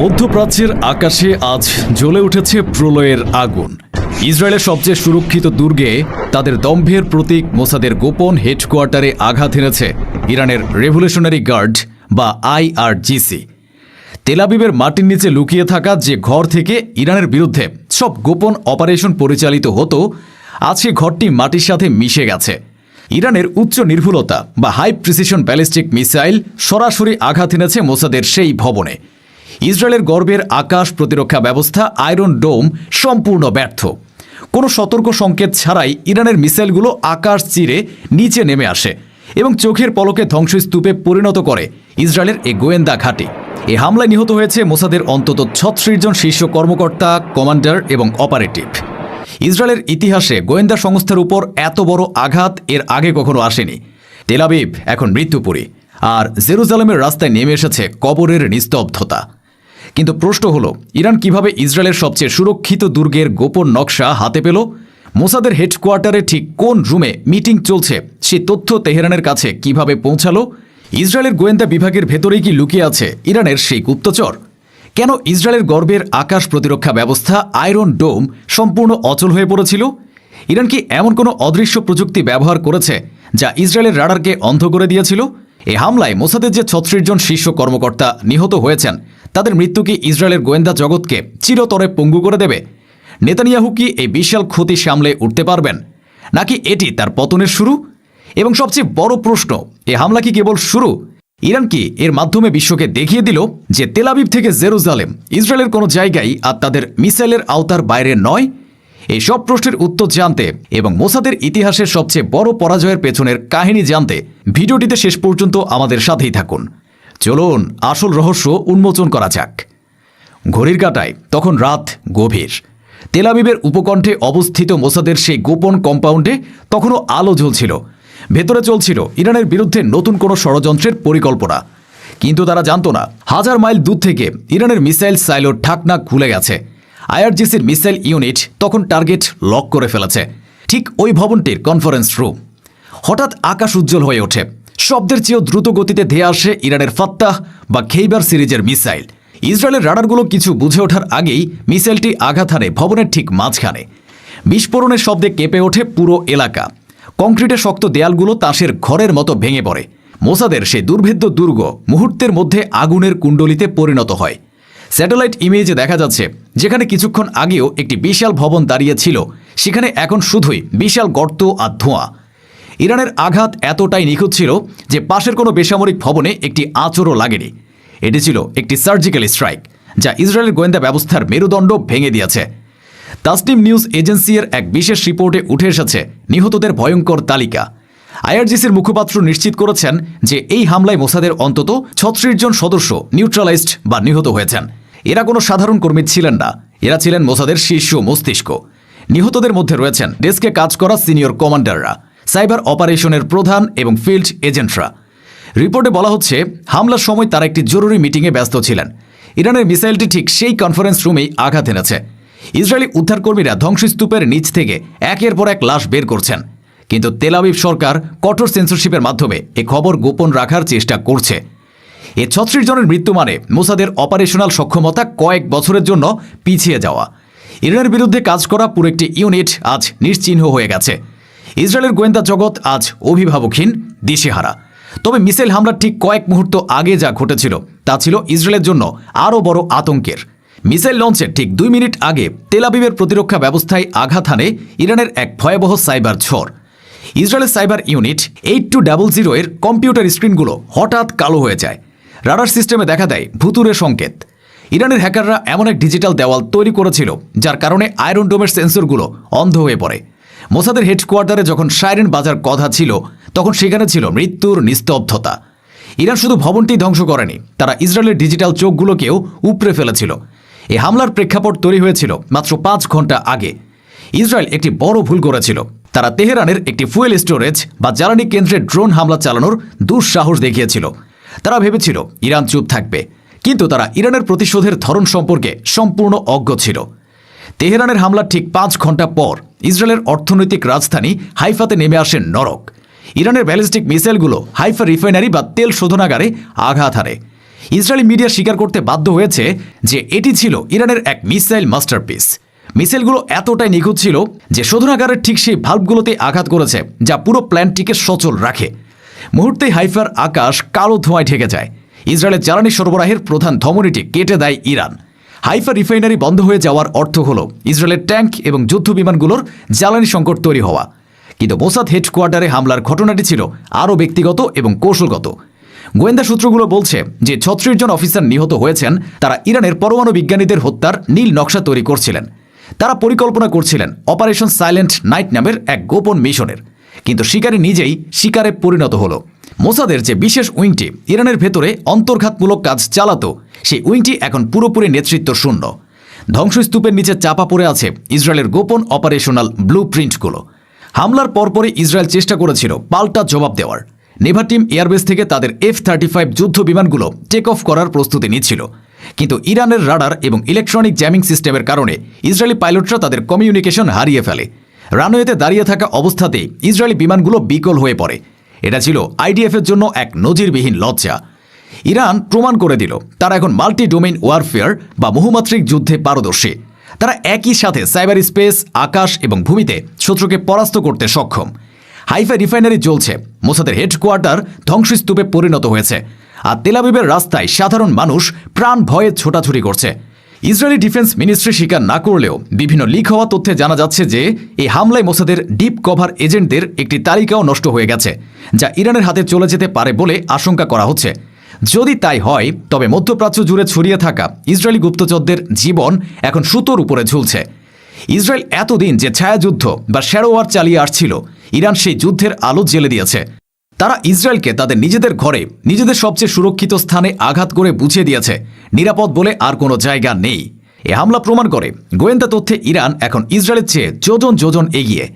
মধ্যপ্রাচ্যের আকাশে আজ জ্বলে উঠেছে প্রলয়ের আগুন। ইসরায়েলের সবচেয়ে সুরক্ষিত দুর্গে তাদের দম্ভের প্রতীক মোসাদের গোপন হেডকোয়ার্টারে আঘাত এনেছে ইরানের রেভলিউশনারি গার্ড বা আইআরজিসি তেলাবিবের মাটির নিচে লুকিয়ে থাকা যে ঘর থেকে ইরানের বিরুদ্ধে সব গোপন অপারেশন পরিচালিত হতো, আজ সে ঘরটি মাটির সাথে মিশে গেছে। ইরানের উচ্চ নির্ভুলতা বা হাই প্রিসিশন ব্যালিস্টিক মিসাইল সরাসরি আঘাত এনেছে মোসাদের সেই ভবনে। ইসরায়েলের গর্বের আকাশ প্রতিরক্ষা ব্যবস্থা, আয়রন ডোম, সম্পূর্ণ ব্যর্থ। কোনো সতর্ক সংকেত ছাড়াই ইরানের মিসাইলগুলো আকাশ চিরে নিচে নেমে আসে এবং চোখের পলকে ধ্বংসস্তূপে পরিণত করে ইসরায়েলের এ গোয়েন্দা ঘাঁটি। এ হামলায় নিহত হয়েছে মোসাদের অন্তত ছত্রিশ জন শীর্ষ কর্মকর্তা, কমান্ডার এবং অপারেটিভ। ইসরায়েলের ইতিহাসে গোয়েন্দা সংস্থার উপর এত বড় আঘাত এর আগে কখনো আসেনি। তেলাবিব এখন মৃত্যুপুরী। আর জেরুজালেমের রাস্তায় নেমে এসেছে কবরের নিস্তব্ধতা। কিন্তু প্রশ্ন হলো, ইরান কীভাবে ইসরায়েলের সবচেয়ে সুরক্ষিত দুর্গের গোপন নকশা হাতে পেল? মোসাদের হেডকোয়ার্টারে ঠিক কোন রুমে মিটিং চলছে? সে তথ্য তেহরানের কাছে কীভাবে পৌঁছালো? ইসরায়েলের গোয়েন্দা বিভাগের ভেতরেই কি লুকিয়ে আছে ইরানের সেই গুপ্তচর? কেন ইসরায়েলের গর্বের আকাশ প্রতিরক্ষা ব্যবস্থা আয়রন ডোম সম্পূর্ণ অচল হয়ে পড়েছিল? ইরান কি এমন কোনো অদৃশ্য প্রযুক্তি ব্যবহার করেছে যা ইসরায়েলের রাডারকে অন্ধ করে দিয়েছিল? এ হামলায় মোসাদের যে ছত্রিশ জন শীর্ষ কর্মকর্তা নিহত হয়েছেন তাদের মৃত্যু কি ইসরায়েলের গোয়েন্দা জগৎকে চিরতরে পঙ্গু করে দেবে? নেতানিয়াহু কি এই বিশাল ক্ষতি সামলে উঠতে পারবেন? নাকি এটি তার পতনের শুরু? এবং সবচেয়ে বড় প্রশ্ন, এ হামলা কি কেবল শুরু? ইরান কি এর মাধ্যমে বিশ্বকে দেখিয়ে দিল যে তেলাবিব থেকে জেরুজালেম, ইসরায়েলের কোনো জায়গায় আর তাদের মিসাইলের আওতার বাইরে নয়? এই সব প্রশ্নের উত্তর জানতে এবং মোসাদের ইতিহাসের সবচেয়ে বড় পরাজয়ের পেছনের কাহিনী জানতে ভিডিওটিতে শেষ পর্যন্ত আমাদের সাথেই থাকুন। চলুন, আসল রহস্য উন্মোচন করা যাক। ঘড়ির কাটায়, তখন রাত গভীর। তেলাবিবের উপকণ্ঠে অবস্থিত মোসাদের সেই গোপন কম্পাউন্ডে তখনও আলো জ্বলছিল। ভেতরে চলছিল ইরানের বিরুদ্ধে নতুন কোনো ষড়যন্ত্রের পরিকল্পনা। কিন্তু তারা জানতো না, হাজার মাইল দূর থেকে ইরানের মিসাইল সাইলোর ঠাকনা খুলে গেছে। আইআরজিসির মিসাইল ইউনিট তখন টার্গেট লক করে ফেলেছে। ঠিক ওই ভবনটির কনফারেন্স রুম। হঠাৎ আকাশ উজ্জ্বল হয়ে ওঠে। শব্দের চেয়েও দ্রুত গতিতে ধেয়ে আসে ইরানের ফাত্তাহ বা খেইবার সিরিজের মিসাইল। ইসরায়েলের রাডারগুলো কিছু বুঝে ওঠার আগেই মিসাইলটি আঘাত হানে ভবনের ঠিক মাঝখানে। বিস্ফোরণের শব্দে কেঁপে ওঠে পুরো এলাকা। কংক্রিটে শক্ত দেয়ালগুলো তাসের ঘরের মতো ভেঙে পড়ে। মোসাদের সেই দুর্ভেদ্য দুর্গ মুহূর্তের মধ্যে আগুনের কুণ্ডলিতে পরিণত হয়। স্যাটেলাইট ইমেজে দেখা যাচ্ছে, যেখানে কিছুক্ষণ আগেও একটি বিশাল ভবন দাঁড়িয়ে ছিল। সেখানে এখন শুধুই বিশাল গর্ত আর ধোঁয়া। ইরানের আঘাত এতটাই নিখুঁত ছিল যে পাশের কোনো বেসামরিক ভবনে একটি আচরও লাগেনি। এটি ছিল একটি সার্জিক্যাল স্ট্রাইক, যা ইসরায়েলের গোয়েন্দা ব্যবস্থার মেরুদণ্ড ভেঙে দিয়েছে। তাসনিম নিউজ এজেন্সির এক বিশেষ রিপোর্টে উঠে এসেছে নিহতদের ভয়ঙ্কর তালিকা। আইআরজিসির মুখপাত্র নিশ্চিত করেছেন যে এই হামলায় মোসাদের অন্তত ছত্রিশ জন সদস্য নিউট্রালাইজড বা নিহত হয়েছেন। এরা কোনো সাধারণ কর্মী ছিলেন না। এরা ছিলেন মোসাদের শীর্ষ মস্তিষ্ক। নিহতদের মধ্যে রয়েছেন ডেস্কে কাজ করা সিনিয়র কমান্ডাররা। সাইবার অপারেশনের প্রধান এবং ফিল্ড এজেন্টরা। রিপোর্টে বলা হচ্ছে, হামলার সময় তারা একটি জরুরি মিটিংয়ে ব্যস্ত ছিলেন। ইরানের মিসাইলটি ঠিক সেই কনফারেন্স রুমেই আঘাত এনেছে। ইসরায়েলি উদ্ধারকর্মীরা ধ্বংসস্তূপের নিচ থেকে একের পর এক লাশ বের করছেন। কিন্তু তেলাবিব সরকার কঠোর সেন্সরশিপের মাধ্যমে এ খবর গোপন রাখার চেষ্টা করছে। এ ছত্রিশ জনের মৃত্যু মানে মোসাদের অপারেশনাল সক্ষমতা কয়েক বছরের জন্য পিছিয়ে যাওয়া। ইরানের বিরুদ্ধে কাজ করা পুরো একটি ইউনিট আজ নিশ্চিহ্ন হয়ে গেছে। ইসরায়েলের গোয়েন্দা জগৎ আজ অভিভাবকহীন দিশেহারা। তবে মিসাইল হামলার ঠিক কয়েক মুহূর্ত আগে যা ঘটেছিল, তা ছিল ইসরায়েলের জন্য আরও বড় আতঙ্কের। মিসাইল লঞ্চের ঠিক দুই মিনিট আগে তেলাবিবের প্রতিরক্ষা ব্যবস্থায় আঘাত হানে ইরানের এক ভয়াবহ সাইবার ঝড়। ইসরায়েলের cyber unit eight two double zero এর কম্পিউটার স্ক্রিনগুলো হঠাৎ কালো হয়ে যায়। রাডার সিস্টেমে দেখা দেয় ভুতুরে সংকেত। ইরানের হ্যাকাররা এমন এক ডিজিটাল দেওয়াল তৈরি করেছিল, যার কারণে আয়রন ডোমের সেন্সরগুলো অন্ধ হয়ে পড়ে। মোসাদের হেডকোয়ার্টারে যখন সাইরেন বাজার কথা ছিল, তখন সেখানে ছিল মৃত্যুর নিস্তব্ধতা। ইরান শুধু ভবনটি ধ্বংস করেনি, তারা ইসরায়েলের ডিজিটাল চোখগুলোকেও উপড়ে ফেলেছিল। এই হামলার প্রেক্ষাপট তৈরি হয়েছিল মাত্র পাঁচ ঘণ্টা আগে। ইসরায়েল একটি বড় ভুল করেছিল। তারা তেহরানের একটি ফুয়েল স্টোরেজ বা জ্বালানি কেন্দ্রে ড্রোন হামলা চালানোর দুঃসাহস দেখিয়েছিল। তারা ভেবেছিল, ইরান চুপ থাকবে। কিন্তু তারা ইরানের প্রতিশোধের ধরন সম্পর্কে সম্পূর্ণ অজ্ঞ ছিল। তেহরানের হামলার ঠিক পাঁচ ঘণ্টা পর ইসরায়েলের অর্থনৈতিক রাজধানী হাইফাতে নেমে আসেন নরক। ইরানের ব্যালিস্টিক মিসাইলগুলো হাইফা রিফাইনারি বা তেল শোধনাগারে আঘাত হারে ইসরায়েলি মিডিয়া স্বীকার করতে বাধ্য হয়েছে যে এটি ছিল ইরানের এক মিসাইল মাস্টারপিস। মিসাইলগুলো এতটাই নিখুঁত ছিল যে শোধনাগারের ঠিক সেই ভাল্বগুলোতে আঘাত করেছে, যা পুরো প্ল্যানটিকে সচল রাখে। মুহূর্তে হাইফার আকাশ কালো ধোঁয়ায় ঢেকে যায়। ইসরায়েলের জ্বালানি সরবরাহের প্রধান ধমনীটি কেটে দেয় ইরান। হাইফা রিফাইনারি বন্ধ হয়ে যাওয়ার অর্থ হল ইসরায়েলের ট্যাঙ্ক এবং যুদ্ধ বিমানগুলোর জ্বালানি সংকট তৈরি হওয়া। কিন্তু মোসাদ হেডকোয়ার্টারে হামলার ঘটনাটি ছিল আরও ব্যক্তিগত এবং কৌশলগত। গোয়েন্দা সূত্রগুলো বলছে যে ছত্রিশ জন অফিসার নিহত হয়েছেন, তারা ইরানের পরমাণু বিজ্ঞানীদের হত্যার নীল নকশা তৈরি করছিলেন। তারা পরিকল্পনা করছিলেন অপারেশন সাইলেন্ট নাইট নামের এক গোপন মিশনের। কিন্তু শিকারী নিজেই শিকারে পরিণত হলো। মোসাদের যে বিশেষ উইংটি ইরানের ভেতরে অন্তর্ঘাতমূলক কাজ চালাতো সেই উইংটি এখন পুরোপুরি নেতৃত্ব শূন্য। ধ্বংসস্তূপের নিচে চাপা পড়ে আছে ইসরায়েলের গোপন অপারেশনাল ব্লু প্রিন্টগুলো হামলার পরপরই ইসরায়েল চেষ্টা করেছিল পাল্টা জবাব দেওয়ার। নেভা টিম এয়ারবেস থেকে তাদের এফ থার্টি ফাইভ যুদ্ধ বিমানগুলো টেক অফ করার প্রস্তুতি নিচ্ছিল। কিন্তু ইরানের রাডার এবং ইলেকট্রনিক জ্যামিং সিস্টেমের কারণে ইসরায়েলি পাইলটরা তাদের কমিউনিকেশন হারিয়ে ফেলে। রানওয়েতে দাঁড়িয়ে থাকা অবস্থাতেই ইসরায়েলি বিমানগুলো বিকল হয়ে পড়ে। এটা ছিল আইডিএফের জন্য এক নজিরবিহীন লজ্জা। ইরান প্রমাণ করে দিল, তারা এখন মাল্টি ডোমেইন ওয়ারফেয়ার বা বহুমাত্রিক যুদ্ধে পারদর্শী। তারা একই সাথে সাইবার স্পেস, আকাশ এবং ভূমিতে শত্রুকে পরাস্ত করতে সক্ষম। হাইফা রিফাইনারি জ্বলছে, মোসাদের হেডকোয়ার্টার ধ্বংসস্তূপে পরিণত হয়েছে, আর তেলাবিবের রাস্তায় সাধারণ মানুষ প্রাণ ভয়ে ছোটাছুটি করছে। ইসরায়েলি ডিফেন্স মিনিস্ট্রি স্বীকার না করলেও বিভিন্ন লিক হওয়া তথ্যে জানা যাচ্ছে যে, এই হামলায় মোসাদের ডিপ কভার এজেন্টদের একটি তালিকাও নষ্ট হয়ে গেছে, যা ইরানের হাতে চলে যেতে পারে বলে আশঙ্কা করা হচ্ছে। যদি তাই হয়, তবে মধ্যপ্রাচ্য জুড়ে ছড়িয়ে থাকা ইসরায়েলি গুপ্তচরদের জীবন এখন সুতোর উপরে ঝুলছে। ইসরায়েল এতদিন যে ছায়াযুদ্ধ বা শ্যারোয়ার চালিয়ে আসছিল, ইরান সেই যুদ্ধের আলো জেলে দিয়েছে। তারা ইসরায়েলকে তাদের নিজেদের ঘরে, নিজেদের সবচেয়ে সুরক্ষিত স্থানে আঘাত করে বুঝিয়ে দিয়েছে। নিরাপদ বলে আর কোনো জায়গা নেই। এ হামলা প্রমাণ করে গোয়েন্দা তথ্যে ইরান এখন ইসরায়েলের চেয়ে যোজন যোজন এগিয়ে।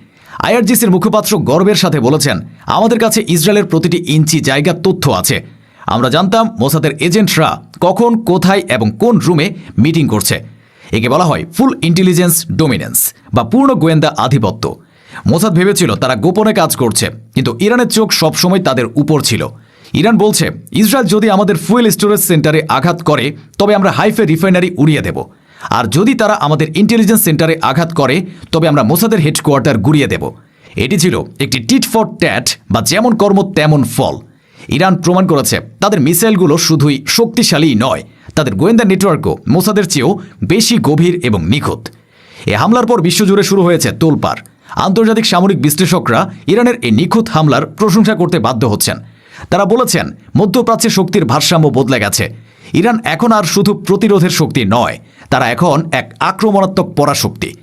আইআরজিসির মুখপাত্র গর্বের সাথে বলেছেন, আমাদের কাছে ইসরায়েলের প্রতিটি ইঞ্চি জায়গার তথ্য আছে। আমরা জানতাম মোসাদের এজেন্টরা কখন, কোথায় এবং কোন রুমে মিটিং করছে। একে বলা হয় ফুল ইন্টেলিজেন্স ডোমিনেন্স বা পূর্ণ গোয়েন্দা আধিপত্য। মোসাদ ভেবেছিল তারা গোপনে কাজ করছে, কিন্তু ইরানের চোখ সবসময় তাদের উপর ছিল। ইরান বলছে, ইসরায়েল যদি আমাদের ফুয়েল স্টোরেজ সেন্টারে আঘাত করে, তবে আমরা হাইফে রিফাইনারি উড়িয়ে দেব। আর যদি তারা আমাদের ইন্টেলিজেন্স সেন্টারে আঘাত করে, তবে আমরা মোসাদের হেডকোয়ার্টার গুড়িয়ে দেব। এটি ছিল একটি টিট ফর ট্যাট বা যেমন কর্ম, তেমন ফল। ইরান প্রমাণ করেছে, তাদের মিসাইলগুলো শুধুই শক্তিশালী নয়, তাদের গোয়েন্দা নেটওয়ার্কও মোসাদের চেয়েও বেশি গভীর এবং নিখুঁত। এ হামলার পর বিশ্বজুড়ে শুরু হয়েছে তোলপাড়। আন্তর্জাতিক সামরিক বিশ্লেষকরা ইরানের এই নিখুঁত হামলার প্রশংসা করতে বাধ্য হচ্ছেন। তারা বলেছেন, মধ্যপ্রাচ্যে শক্তির ভারসাম্য বদলে গেছে। ইরান এখন আর শুধু প্রতিরোধের শক্তি নয়, তারা এখন এক আক্রমণাত্মক পরাশক্তি।